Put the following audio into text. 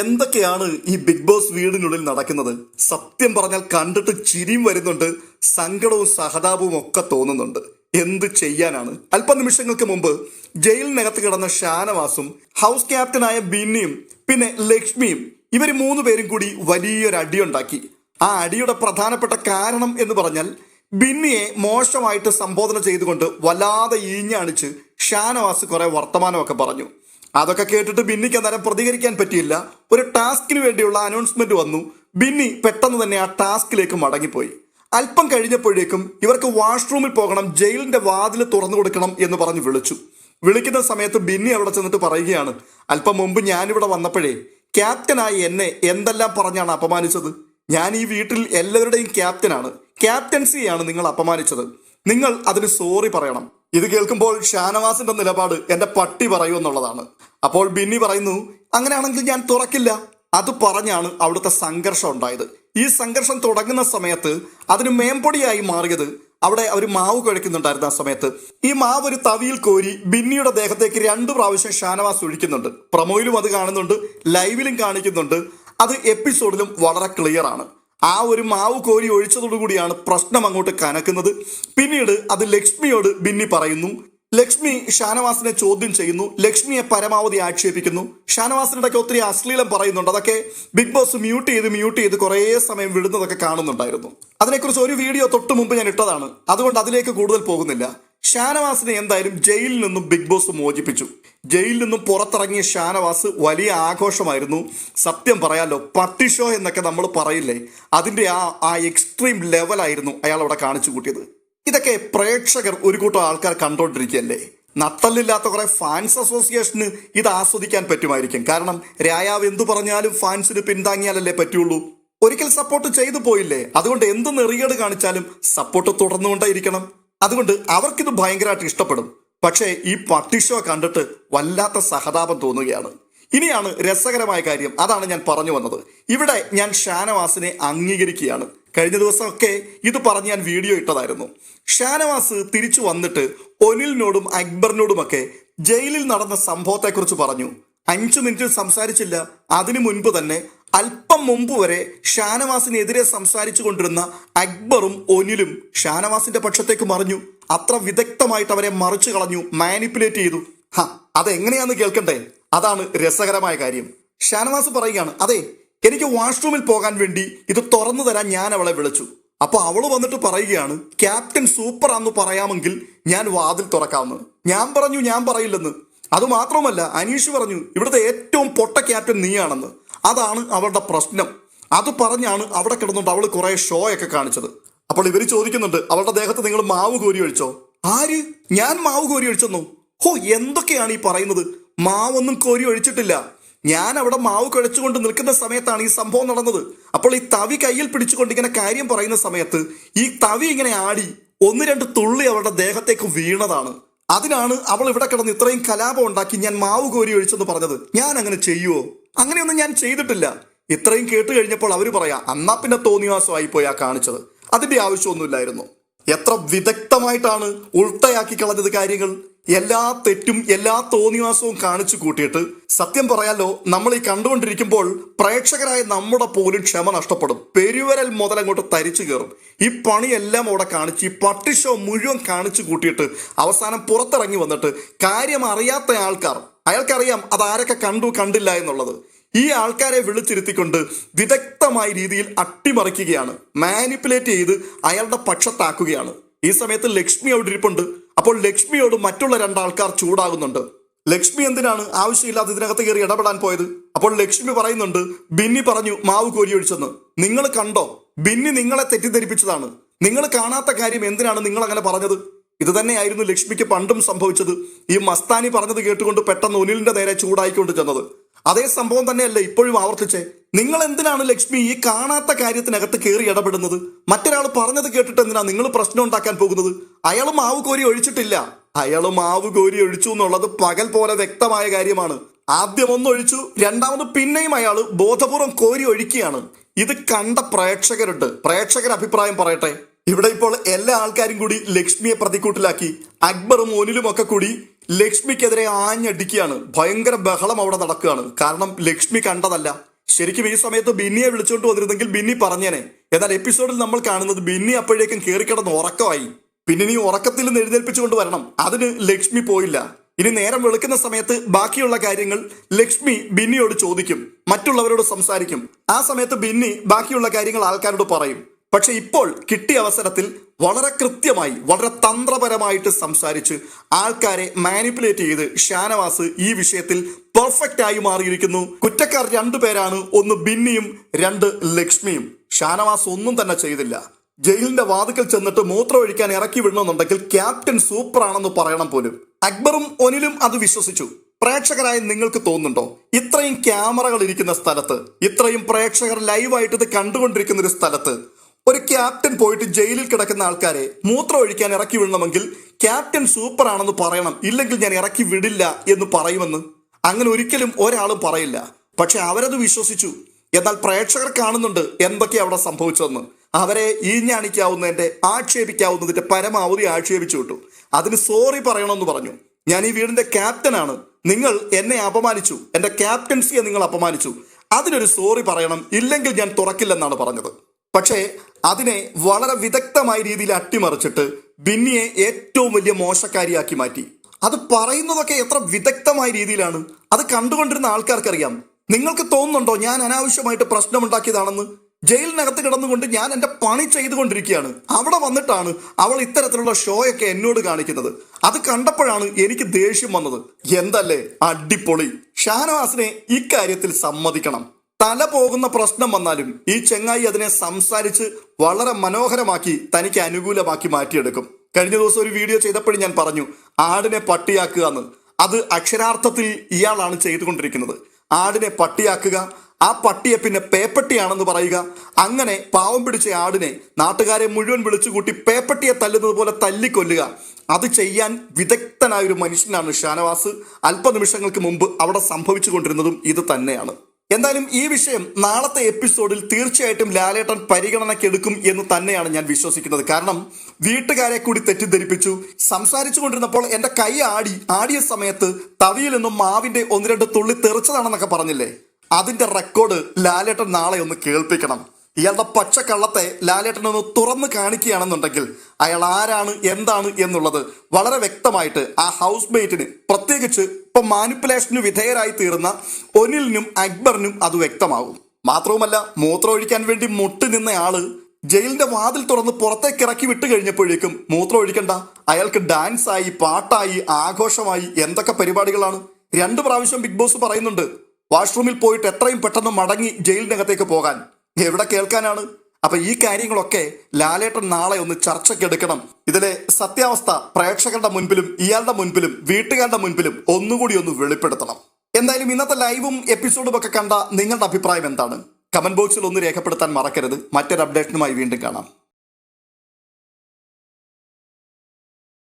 എന്തൊക്കെയാണ് ഈ big boss വീടിനുള്ളിൽ നടക്കുന്നത്? സത്യം പറഞ്ഞാൽ കണ്ടിട്ട് ചിരിയും വരുന്നുണ്ട് സങ്കടവും സഹതാപവും ഒക്കെ തോന്നുന്നുണ്ട്. എന്ത് ചെയ്യാനാണ്? അല്പനിമിഷങ്ങൾക്ക് മുമ്പ് ജയിലിനകത്ത് കിടന്ന ഷാനവാസും ഹൗസ് ക്യാപ്റ്റനായ ബിന്നിയും പിന്നെ ലക്ഷ്മിയും ഇവർ മൂന്ന് പേരും കൂടി വലിയൊരു അടിയുണ്ടാക്കി. ആ അടിയുടെ പ്രധാനപ്പെട്ട കാരണം എന്ന് പറഞ്ഞാൽ ബിന്നിയെ മോശമായിട്ട് സംബോധന ചെയ്തുകൊണ്ട് വല്ലാതെ ഈഞ്ഞാണിച്ച് ഷാനവാസ് കുറെ വർത്തമാനമൊക്കെ പറഞ്ഞു. അതൊക്കെ കേട്ടിട്ട് ബിന്നിക്ക് അന്നേരം പ്രതികരിക്കാൻ പറ്റിയില്ല. ഒരു ടാസ്കിന് വേണ്ടിയുള്ള അനൗൺസ്മെന്റ് വന്നു. ബിന്നി പെട്ടെന്ന് തന്നെ ആ ടാസ്കിലേക്ക് മടങ്ങിപ്പോയി. അല്പം കഴിഞ്ഞപ്പോഴേക്കും ഇവർക്ക് വാഷ്റൂമിൽ പോകണം ജയിലിന്റെ വാതിൽ തുറന്നു കൊടുക്കണം എന്ന് പറഞ്ഞ് വിളിച്ചു. വിളിക്കുന്ന സമയത്ത് ബിന്നി അവിടെ ചെന്നിട്ട് പറയുകയാണ് അല്പം മുമ്പ് ഞാനിവിടെ വന്നപ്പോഴേ ക്യാപ്റ്റനായി എന്നെ എന്തെല്ലാം പറഞ്ഞാണ് അപമാനിച്ചത്? ഞാൻ ഈ വീട്ടിൽ എല്ലാവരുടെയും ക്യാപ്റ്റനാണ്. ക്യാപ്റ്റൻസിയാണ് നിങ്ങൾ അപമാനിച്ചത്. നിങ്ങൾ അതിന് സോറി പറയണം. ഇത് കേൾക്കുമ്പോൾ ഷാനവാസിന്റെ നിലപാട് എന്റെ പട്ടി പറയൂ എന്നുള്ളതാണ്. അപ്പോൾ ബിന്നി പറയുന്നു അങ്ങനെയാണെങ്കിൽ ഞാൻ തുറക്കില്ല. അത് പറഞ്ഞാണ് അവിടുത്തെ സംഘർഷം ഉണ്ടായത്. ഈ സംഘർഷം തുടങ്ങുന്ന സമയത്ത് അതിന് മേമ്പൊടിയായി മാറിയത് അവിടെ അവർ മാവ് കഴിക്കുന്നുണ്ടായിരുന്ന ആ സമയത്ത്. ഈ മാവ് ഒരു തവിയിൽ കോരി ബിന്നിയുടെ ദേഹത്തേക്ക് രണ്ടു പ്രാവശ്യം ഷാനവാസ് ഒഴിക്കുന്നുണ്ട്. പ്രൊമോയിലും അത് കാണുന്നുണ്ട് ലൈവിലും കാണിക്കുന്നുണ്ട്. അത് എപ്പിസോഡിലും വളരെ ക്ലിയർ ആണ്. ആ ഒരു മാവ് കോരി ഒഴിച്ചതോടുകൂടിയാണ് പ്രശ്നം അങ്ങോട്ട് കനക്കുന്നത്. പിന്നീട് അത് ലക്ഷ്മിയോട് ബിന്നി പറയുന്നു. ലക്ഷ്മി ഷാനവാസിനെ ചോദ്യം ചെയ്യുന്നു. ലക്ഷ്മിയെ പരമാവധി ആക്ഷേപിക്കുന്നു. ഷാനവാസിനിടയ്ക്ക് ഒത്തിരി അശ്ലീലം പറയുന്നുണ്ട്. അതൊക്കെ ബിഗ് ബോസ് മ്യൂട്ട് ചെയ്ത് മ്യൂട്ട് ചെയ്ത് കുറേ സമയം വിടുന്നതൊക്കെ കാണുന്നുണ്ടായിരുന്നു. അതിനെക്കുറിച്ച് ഒരു വീഡിയോ തൊട്ട് മുമ്പ് ഞാൻ ഇട്ടതാണ്. അതുകൊണ്ട് അതിലേക്ക് കൂടുതൽ പോകുന്നില്ല. ഷാനവാസിനെ എന്തായാലും ജയിലിൽ നിന്നും ബിഗ് ബോസ് മോചിപ്പിച്ചു. ജയിലിൽ നിന്നും പുറത്തിറങ്ങിയ ഷാനവാസ് വലിയ ആഘോഷമായിരുന്നു. സത്യം പറയാലോ പട്ടി ഷോ എന്നൊക്കെ നമ്മൾ പറയില്ലേ അതിന്റെ ആ ആ എക്സ്ട്രീം ലെവലായിരുന്നു അയാൾ അവിടെ കാണിച്ചു കൂട്ടിയത്. ഇതൊക്കെ പ്രേക്ഷകർ ഒരു കൂട്ടം ആൾക്കാർ കണ്ടോണ്ടിരിക്കുകയല്ലേ? നട്ടല്ലില്ലാത്ത കുറെ ഫാൻസ് അസോസിയേഷന് ഇത് ആസ്വദിക്കാൻ പറ്റുമായിരിക്കും. കാരണം രായാവ് എന്തു പറഞ്ഞാലും ഫാൻസിന് പിന്താങ്ങിയാലല്ലേ പറ്റുള്ളൂ. ഒരിക്കൽ സപ്പോർട്ട് ചെയ്തു പോയില്ലേ? അതുകൊണ്ട് എന്ത് നെറികേട് കാണിച്ചാലും സപ്പോർട്ട് തുടർന്നുകൊണ്ടേയിരിക്കണം. അതുകൊണ്ട് അവർക്കിത് ഭയങ്കരമായിട്ട് ഇഷ്ടപ്പെടും. പക്ഷേ ഈ പട്ടി ഷോ കണ്ടിട്ട് വല്ലാത്ത സഹതാപം തോന്നുകയാണ്. ഇനിയാണ് രസകരമായ കാര്യം. അതാണ് ഞാൻ പറഞ്ഞു വന്നത്. ഇവിടെ ഞാൻ ഷാനവാസിനെ അംഗീകരിക്കുകയാണ്. കഴിഞ്ഞ ദിവസമൊക്കെ ഇത് പറഞ്ഞ് ഞാൻ വീഡിയോ ഇട്ടതായിരുന്നു. ഷാനവാസ് തിരിച്ചു വന്നിട്ട് ഒനിലിനോടും അക്ബറിനോടുമൊക്കെ ജയിലിൽ നടന്ന സംഭവത്തെക്കുറിച്ച് പറഞ്ഞു. അഞ്ചു മിനിറ്റ് സംസാരിച്ചില്ല. അതിനു മുൻപ് തന്നെ അല്പം മുമ്പ് വരെ ഷാനവാസിനെതിരെ സംസാരിച്ചു കൊണ്ടിരുന്ന അക്ബറും ഒനിലും ഷാനവാസിന്റെ പക്ഷത്തേക്ക് മറിഞ്ഞു. അത്ര വിദഗ്ധമായിട്ട് അവരെ മറിച്ചു കളഞ്ഞു മാനിപ്പുലേറ്റ് ചെയ്തു. ഹ അതെങ്ങനെയാന്ന് കേൾക്കണ്ടേ? അതാണ് രസകരമായ കാര്യം. ഷാനവാസ് പറയുകയാണ് അതെ എനിക്ക് വാഷ്റൂമിൽ പോകാൻ വേണ്ടി ഇത് തുറന്നു തരാൻ ഞാൻ അവളെ വിളിച്ചു. അപ്പൊ അവൾ വന്നിട്ട് പറയുകയാണ് ക്യാപ്റ്റൻ സൂപ്പർ ആന്ന് പറയാമെങ്കിൽ ഞാൻ വാതിൽ തുറക്കാമെന്ന്. ഞാൻ പറഞ്ഞു ഞാൻ പറയില്ലെന്ന്. അത് മാത്രമല്ല അനീഷ് പറഞ്ഞു ഇവിടുത്തെ ഏറ്റവും പൊട്ട ക്യാപ്റ്റൻ നീയാണെന്ന്. അതാണ് അവളുടെ പ്രശ്നം. അത് പറഞ്ഞാണ് അവിടെ കിടന്നുകൊണ്ട് അവൾ കുറെ ഷോ ഒക്കെ കാണിച്ചത്. അപ്പോൾ ഇവർ ചോദിക്കുന്നുണ്ട് അവളുടെ ദേഹത്ത് നിങ്ങൾ മാവ് കോരി ഒഴിച്ചോ? ആര്? ഞാൻ മാവ് കോരി ഒഴിച്ചെന്നു? ഹോ എന്തൊക്കെയാണ് ഈ പറയുന്നത്? മാവൊന്നും കോരി ഒഴിച്ചിട്ടില്ല. ഞാൻ അവിടെ മാവ് കുഴച്ചുകൊണ്ട് നിൽക്കുന്ന സമയത്താണ് ഈ സംഭവം നടന്നത്. അപ്പോൾ ഈ തവി കയ്യിൽ പിടിച്ചുകൊണ്ട് ഇങ്ങനെ കാര്യം പറയുന്ന സമയത്ത് ഈ തവി ഇങ്ങനെ ആടി ഒന്ന് രണ്ട് തുള്ളി അവളുടെ ദേഹത്തേക്ക് വീണതാണ്. അതിനാണ് അവൾ ഇവിടെ കിടന്ന് ഇത്രയും കലാപം ഉണ്ടാക്കി ഞാൻ മാവ് കോരി ഒഴിച്ചെന്ന് പറഞ്ഞത്. ഞാൻ അങ്ങനെ ചെയ്യുവോ? അങ്ങനെയൊന്നും ഞാൻ ചെയ്തിട്ടില്ല. ഇത്രയും കേട്ട് കഴിഞ്ഞപ്പോൾ അവർ പറയാം അന്നാ പിന്നെ തോന്നിവാസമായി പോയി ആ കാണിച്ചത്. അതിന്റെ ആവശ്യമൊന്നുമില്ലായിരുന്നു. എത്ര വിദഗ്ധമായിട്ടാണ് ഉൾട്ടയാക്കി കളഞ്ഞത് കാര്യങ്ങൾ. എല്ലാ തെറ്റും എല്ലാ തോന്നിവാസവും കാണിച്ചു കൂട്ടിയിട്ട് സത്യം പറയാലോ നമ്മൾ ഈ കണ്ടുകൊണ്ടിരിക്കുമ്പോൾ പ്രേക്ഷകരായ നമ്മുടെ പോലും ക്ഷമ നഷ്ടപ്പെടും. പെരുവരൽ മുതലങ്ങോട്ട് തരിച്ചു കയറും. ഈ പണിയെല്ലാം അവിടെ കാണിച്ച് ഈ പട്ടിഷോ മുഴുവൻ കാണിച്ചു കൂട്ടിയിട്ട് അവസാനം പുറത്തിറങ്ങി വന്നിട്ട് കാര്യം അറിയാത്ത ആൾക്കാർ അയാൾക്കറിയാം അതാരൊക്കെ കണ്ടു കണ്ടില്ല എന്നുള്ളത്. ഈ ആൾക്കാരെ വിളിച്ചിരുത്തിക്കൊണ്ട് വിദഗ്ധമായ രീതിയിൽ അട്ടിമറിക്കുകയാണ്. മാനിപ്പുലേറ്റ് ചെയ്ത് അയാളുടെ പക്ഷത്താക്കുകയാണ്. ഈ സമയത്ത് ലക്ഷ്മി അവിടെ ഇരിപ്പുണ്ട്. അപ്പോൾ ലക്ഷ്മിയോട് മറ്റുള്ള രണ്ടാൾക്കാർ ചൂടാകുന്നുണ്ട്. ലക്ഷ്മി എന്തിനാണ് ആവശ്യമില്ലാതെ ഇതിനകത്ത് കയറി ഇടപെടാൻ പോയത്? അപ്പോൾ ലക്ഷ്മി പറയുന്നുണ്ട് ബിന്നി പറഞ്ഞു മാവ് കോരി ഒഴിച്ചെന്ന്. നിങ്ങൾ കണ്ടോ? ബിന്നി നിങ്ങളെ തെറ്റിദ്ധരിപ്പിച്ചതാണ്. നിങ്ങൾ കാണാത്ത കാര്യം എന്തിനാണ് നിങ്ങൾ അങ്ങനെ പറഞ്ഞത്? ഇത് തന്നെയായിരുന്നു ലക്ഷ്മിക്ക് പണ്ടും സംഭവിച്ചത്. ഈ മസ്താനി പറഞ്ഞത് കേട്ടുകൊണ്ട് പെട്ടെന്ന് ഒനിലിന്റെ നേരെ ചൂടായിക്കൊണ്ട് ചെന്നത്. അതേ സംഭവം തന്നെയല്ലേ ഇപ്പോഴും ആവർത്തിച്ചേ. നിങ്ങൾ എന്തിനാണ് ലക്ഷ്മി ഈ കാണാത്ത കാര്യത്തിനകത്ത് കയറി ഇടപെടുന്നത്? മറ്റൊരാൾ പറഞ്ഞത് കേട്ടിട്ട് എന്തിനാ നിങ്ങൾ പ്രശ്നം ഉണ്ടാക്കാൻ പോകുന്നത്? അയാൾ മാവ് കോരി ഒഴിച്ചിട്ടില്ല. അയാൾ മാവ് കോരി ഒഴിച്ചു എന്നുള്ളത് പകൽ പോലെ വ്യക്തമായ കാര്യമാണ്. ആദ്യം ഒന്ന് ഒഴിച്ചു രണ്ടാമത് പിന്നെയും അയാൾ ബോധപൂർവം കോരി ഒഴിക്കുകയാണ്. ഇത് കണ്ട പ്രേക്ഷകരുണ്ട്. പ്രേക്ഷകർ അഭിപ്രായം പറയട്ടെ. ഇവിടെ ഇപ്പോൾ എല്ലാ ആൾക്കാരും കൂടി ലക്ഷ്മിയെ പ്രതിക്കൂട്ടിലാക്കി. അക്ബറും മോനിലും ഒക്കെ കൂടി ലക്ഷ്മിക്കെതിരെ ആഞ്ഞടിക്കുകയാണ്. ഭയങ്കര ബഹളം അവിടെ നടക്കുകയാണ്. കാരണം ലക്ഷ്മി കണ്ടതല്ല. ശരിക്കും ഈ സമയത്ത് ബിന്നിയെ വിളിച്ചുകൊണ്ട് വന്നിരുന്നെങ്കിൽ ബിന്നി പറഞ്ഞേനെ. എന്നാൽ എപ്പിസോഡിൽ നമ്മൾ കാണുന്നത് ബിന്നി അപ്പോഴേക്കും കയറിക്കിടന്ന് ഉറക്കമായി. പിന്നെ നീ ഉറക്കത്തിൽ നിന്ന് എഴുന്നേൽപ്പിച്ചുകൊണ്ട് വരണം. അതിന് ലക്ഷ്മി പോയില്ല. ഇനി നേരം വെളുക്കുന്ന സമയത്ത് ബാക്കിയുള്ള കാര്യങ്ങൾ ലക്ഷ്മി ബിന്നിയോട് ചോദിക്കും. മറ്റുള്ളവരോട് സംസാരിക്കും. ആ സമയത്ത് ബിന്നി ബാക്കിയുള്ള കാര്യങ്ങൾ ആൾക്കാരോട് പറയും. പക്ഷെ ഇപ്പോൾ കിട്ടിയ അവസരത്തിൽ വളരെ കൃത്യമായി വളരെ തന്ത്രപരമായിട്ട് സംസാരിച്ച് ആൾക്കാരെ മാനിപ്പുലേറ്റ് ചെയ്ത് ഷാനവാസ് ഈ വിഷയത്തിൽ പെർഫെക്റ്റ് ആയി മാറിയിരിക്കുന്നു. കുറ്റക്കാർ രണ്ടുപേരാണ് ഒന്ന് ബിന്നിയും രണ്ട് ലക്ഷ്മിയും. ഷാനവാസ് ഒന്നും തന്നെ ചെയ്തില്ല. ജയിലിന്റെ വാതുക്കൽ ചെന്നിട്ട് മൂത്രമൊഴിക്കാൻ ഇറക്കി വിടണമെന്നുണ്ടെങ്കിൽ ക്യാപ്റ്റൻ സൂപ്പർ ആണെന്ന് പറയണം പോലും. അക്ബറും ഒനിലും അത് വിശ്വസിച്ചു. പ്രേക്ഷകരായി നിങ്ങൾക്ക് തോന്നുന്നുണ്ടോ? ഇത്രയും ക്യാമറകൾ ഇരിക്കുന്ന സ്ഥലത്ത് ഇത്രയും പ്രേക്ഷകർ ലൈവായിട്ട് ഇത് കണ്ടുകൊണ്ടിരിക്കുന്ന ഒരു സ്ഥലത്ത് ഒരു ക്യാപ്റ്റൻ പോയിട്ട് ജയിലിൽ കിടക്കുന്ന ആൾക്കാരെ മൂത്രം ഒഴിക്കാൻ ഇറക്കി വിടണമെങ്കിൽ ക്യാപ്റ്റൻ സൂപ്പർ ആണെന്ന് പറയണം. ഇല്ലെങ്കിൽ ഞാൻ ഇറക്കി വിടില്ല എന്ന് പറയുമെന്ന് അങ്ങനെ ഒരിക്കലും ഒരാളും പറയില്ല. പക്ഷെ അവരത് വിശ്വസിച്ചു. എന്നാൽ പ്രേക്ഷകർ കാണുന്നുണ്ട് എന്തൊക്കെ അവിടെ സംഭവിച്ചതെന്ന്. അവരെ ഈഞ്ഞാണിക്കാവുന്നതിന്റെ ആക്ഷേപിക്കാവുന്നതിന്റെ പരമാവധി ആക്ഷേപിച്ചു വിട്ടു. അതിന് സോറി പറയണമെന്ന് പറഞ്ഞു. ഞാൻ ഈ വീടിന്റെ ക്യാപ്റ്റനാണ്. നിങ്ങൾ എന്നെ അപമാനിച്ചു. എന്റെ ക്യാപ്റ്റൻസിയെ നിങ്ങൾ അപമാനിച്ചു. അതിനൊരു സോറി പറയണം. ഇല്ലെങ്കിൽ ഞാൻ തുറക്കില്ലെന്നാണ് പറഞ്ഞത്. പക്ഷേ അതിനെ വളരെ വിദഗ്ധമായ രീതിയിൽ അട്ടിമറിച്ചിട്ട് ബിന്നിയെ ഏറ്റവും വലിയ മോശക്കാരിയാക്കി മാറ്റി. അത് പറയുന്നതൊക്കെ എത്ര വിദഗ്ധമായ രീതിയിലാണ്. അത് കണ്ടുകൊണ്ടിരുന്ന ആൾക്കാർക്കറിയാം. നിങ്ങൾക്ക് തോന്നുന്നുണ്ടോ ഞാൻ അനാവശ്യമായിട്ട് പ്രശ്നമുണ്ടാക്കിയതാണെന്ന്? ജയിലിനകത്ത് കിടന്നുകൊണ്ട് ഞാൻ എന്റെ പണി ചെയ്തുകൊണ്ടിരിക്കുകയാണ്. അവിടെ വന്നിട്ടാണ് അവൾ ഇത്തരത്തിലുള്ള ഷോയൊക്കെ എന്നോട് കാണിക്കുന്നത്. അത് കണ്ടപ്പോഴാണ് എനിക്ക് ദേഷ്യം വന്നത്. എന്തല്ലേ? അടിപൊളി. ഷാനവാസിനെ ഇക്കാര്യത്തിൽ സമ്മതിക്കണം. തല പോകുന്ന പ്രശ്നം വന്നാലും ഈ ചെങ്ങായി അതിനെ സംസാരിച്ച് വളരെ മനോഹരമാക്കി തനിക്ക് അനുകൂലമാക്കി മാറ്റിയെടുക്കും. കഴിഞ്ഞ ദിവസം ഒരു വീഡിയോ ചെയ്തപ്പോഴും ഞാൻ പറഞ്ഞു ആടിനെ പട്ടിയാക്കുക എന്ന്. അത് അക്ഷരാർത്ഥത്തിൽ ഇയാളാണ് ചെയ്തുകൊണ്ടിരിക്കുന്നത്. ആടിനെ പട്ടിയാക്കുക ആ പട്ടിയെ പിന്നെ പേപ്പട്ടിയാണെന്ന് പറയുക അങ്ങനെ പാവം പിടിച്ച ആടിനെ നാട്ടുകാരെ മുഴുവൻ വിളിച്ചുകൂട്ടി പേപ്പട്ടിയെ തല്ലുന്നത് പോലെ തല്ലിക്കൊല്ലുക അത് ചെയ്യാൻ വിദഗ്ധനായ ഒരു മനുഷ്യനാണ് ഷാനവാസ്. അല്പനിമിഷങ്ങൾക്ക് മുമ്പ് അവിടെ സംഭവിച്ചു കൊണ്ടിരുന്നതും ഇത് തന്നെയാണ്. എന്തായാലും ഈ വിഷയം നാളത്തെ എപ്പിസോഡിൽ തീർച്ചയായിട്ടും ലാലേട്ടൻ പരിഗണനയ്ക്കെടുക്കും എന്ന് തന്നെയാണ് ഞാൻ വിശ്വസിക്കുന്നത്. കാരണം വീട്ടുകാരെ കൂടി തെറ്റിദ്ധരിപ്പിച്ചു. സംസാരിച്ചു കൊണ്ടിരുന്നപ്പോൾ എന്റെ കൈ ആടി ആടിയ സമയത്ത് തവിയിൽ നിന്നും മാവിന്റെ ഒന്ന് രണ്ട് തുള്ളി തെറിച്ചതാണെന്നൊക്കെ പറഞ്ഞില്ലേ? അതിന്റെ റെക്കോർഡ് ലാലേട്ടൻ നാളെ ഒന്ന് കേൾപ്പിക്കണം. ഇയാളുടെ പച്ചക്കള്ളത്തെ ലാലേട്ടൻ ഒന്ന് തുറന്ന് കാണിക്കുകയാണെന്നുണ്ടെങ്കിൽ അയാൾ ആരാണ് എന്താണ് എന്നുള്ളത് വളരെ വ്യക്തമായിട്ട് ആ ഹൗസ് മെയ്റ്റിന് പ്രത്യേകിച്ച് ഇപ്പൊ മാനിപ്പുലേഷന് വിധേയരായി തീർന്ന ഒനിലിനും അക്ബറിനും അത് വ്യക്തമാകും. മാത്രവുമല്ല മൂത്രം ഒഴിക്കാൻ വേണ്ടി മുട്ടി നിന്ന ആൾ ജയിലിന്റെ വാതിൽ തുറന്ന് പുറത്തേക്ക് ഇറക്കി വിട്ട് കഴിഞ്ഞപ്പോഴേക്കും മൂത്രം ഒഴിക്കണ്ട അയാൾക്ക് ഡാൻസ് ആയി പാട്ടായി ആഘോഷമായി എന്തൊക്കെ പരിപാടികളാണ്? രണ്ട് പ്രാവശ്യം ബിഗ് ബോസ് പറയുന്നുണ്ട് വാഷ്റൂമിൽ പോയിട്ട് എത്രയും പെട്ടെന്ന് മടങ്ങി ജയിലിനകത്തേക്ക് പോകാൻ. എവിടെ കേൾക്കാനാണ്? അപ്പൊ ഈ കാര്യങ്ങളൊക്കെ ലാലേട്ടൻ നാളെ ഒന്ന് ചർച്ചയ്ക്ക് എടുക്കണം ഇതിലെ സത്യാവസ്ഥ പ്രേക്ഷകരുടെ മുൻപിലും ഇയാളുടെ മുൻപിലും വീട്ടുകാരുടെ മുൻപിലും ഒന്നുകൂടി ഒന്ന് വെളിപ്പെടുത്തണം. എന്തായാലും ഇന്നത്തെ ലൈവും എപ്പിസോഡും ഒക്കെ കണ്ട നിങ്ങളുടെ അഭിപ്രായം എന്താണ്? കമന്റ് ബോക്സിൽ ഒന്ന് രേഖപ്പെടുത്താൻ മറക്കരുത്. മറ്റൊരു അപ്ഡേഷനുമായി വീണ്ടും കാണാം.